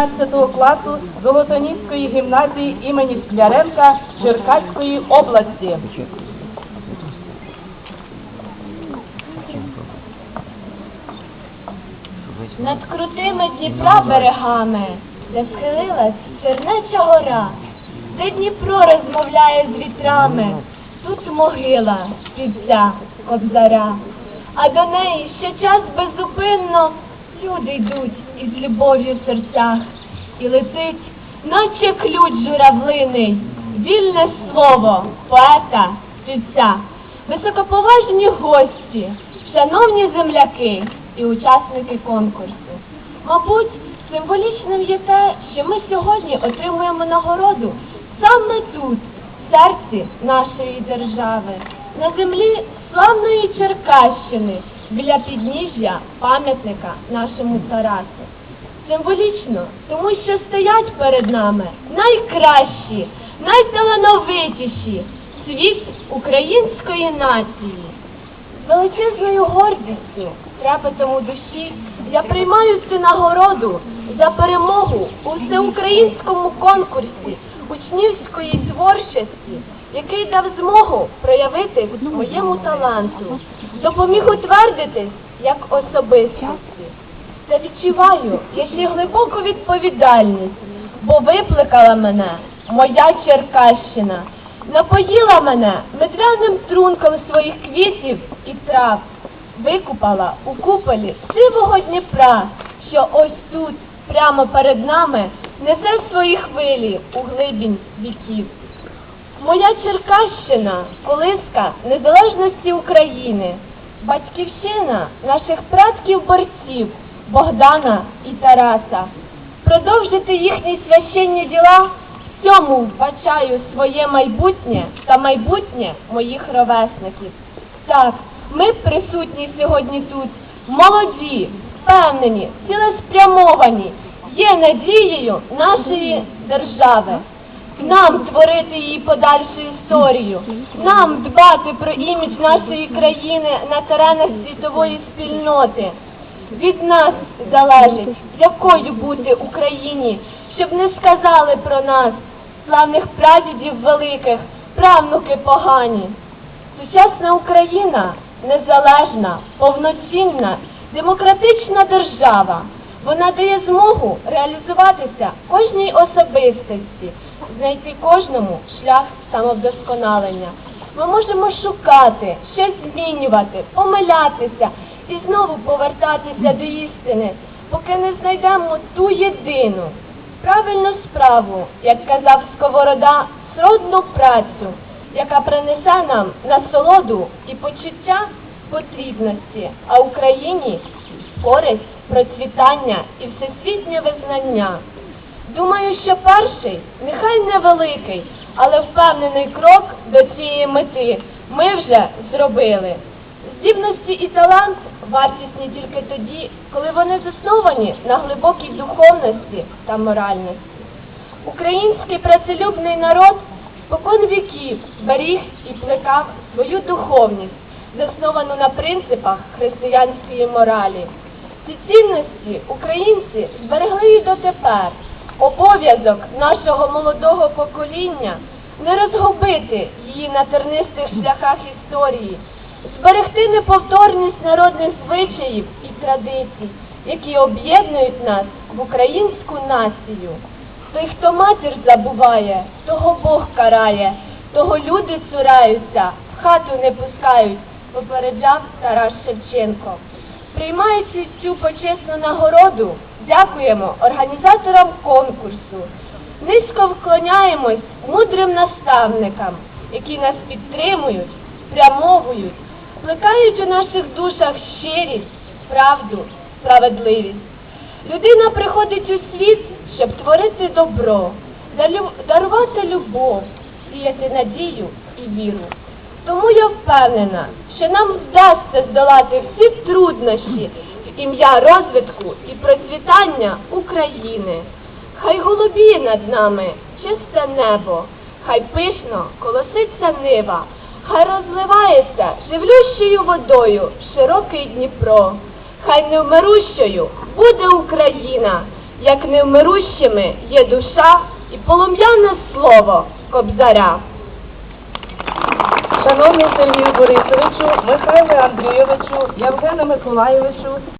11 класу Золотоніської гімназії імені Скляренка Черкаської області. Над крутими Дніпра берегами, де схилилась Чернеча гора, де Дніпро розмовляє з вітрами, тут могила співця кобзаря, а до неї ще час беззупинно люди йдуть із любов'ю в серцях, і летить, наче ключ журавлиний, вільне слово поета співця, високоповажні гості, шановні земляки і учасники конкурсу. Мабуть, символічним є те, що ми сьогодні отримуємо нагороду саме тут, в серці нашої держави, на землі славної Черкащини, біля підніжжя пам'ятника нашому Тарасу. Символічно, тому що стоять перед нами найкращі, найталановитіші світ української нації. З величезною гордістю, трепетом у душі я приймаю цю нагороду за перемогу у всеукраїнському конкурсі учнівської творчості, який дав змогу проявити моєму таланту, допоміг утвердитись як особистості. Та відчуваю я ще глибоку відповідальність, бо викликала мене моя Черкащина, напоїла мене медвяним трунком своїх квітів і трав, викупала у куполі сивого Дніпра, що ось тут, прямо перед нами, несе свої хвилі у глибінь віків. Моя Черкащина колиска незалежності України, батьківщина наших предків-борців Богдана і Тараса. Продовжити їхні священні діла в цьому вбачаю своє майбутнє та майбутнє моїх ровесників. Так, ми присутні сьогодні тут, молоді, впевнені, цілеспрямовані, є надією нашої держави. Нам творити її подальшу історію, нам дбати про імідж нашої країни на теренах світової спільноти. Від нас залежить, якою бути Україні, щоб не сказали про нас, славних прадідів великих, правнуки погані. Сучасна Україна незалежна, повноцінна, демократична держава. Вона дає змогу реалізуватися кожній особистості, знайти кожному шлях самовдосконалення. Ми можемо шукати, щось змінювати, помилятися і знову повертатися до істини, поки не знайдемо ту єдину правильну справу, як казав Сковорода, сродну працю, яка принесе нам насолоду і почуття потрібності, а Україні користь, процвітання і всесвітнє визнання. Думаю, що перший, нехай невеликий, але впевнений крок до цієї мети ми вже зробили. Здібності і талант вартісні тільки тоді, коли вони засновані на глибокій духовності та моральності. Український працелюбний народ спокон віків беріг і плекав свою духовність, засновану на принципах християнської моралі. Ці цінності українці зберегли і дотепер. Обов'язок нашого молодого покоління не розгубити її на тернистих шляхах історії, зберегти неповторність народних звичаїв і традицій, які об'єднують нас в українську націю. Той, хто матір забуває, того Бог карає, того люди цураються, в хату не пускають, попереджав Тарас Шевченко. Приймаючи цю почесну нагороду, дякуємо організаторам конкурсу. Низько вклоняємось мудрим наставникам, які нас підтримують, спрямовують, плекають у наших душах щирість, правду, справедливість. Людина приходить у світ, щоб творити добро, дарувати любов, сіяти надію і віру. Тому я впевнена, що нам вдасться здолати всі труднощі в ім'я розвитку і процвітання України. Хай голубіє над нами чисте небо, хай пишно колоситься нива, хай розливається живлющою водою широкий Дніпро. Хай невмирущою буде Україна, як невмирущими є душа і полум'яне слово кобзаря. Шановний Сергію Борисовичу, Михайле Андрійовичу, Євгену Миколайовичу,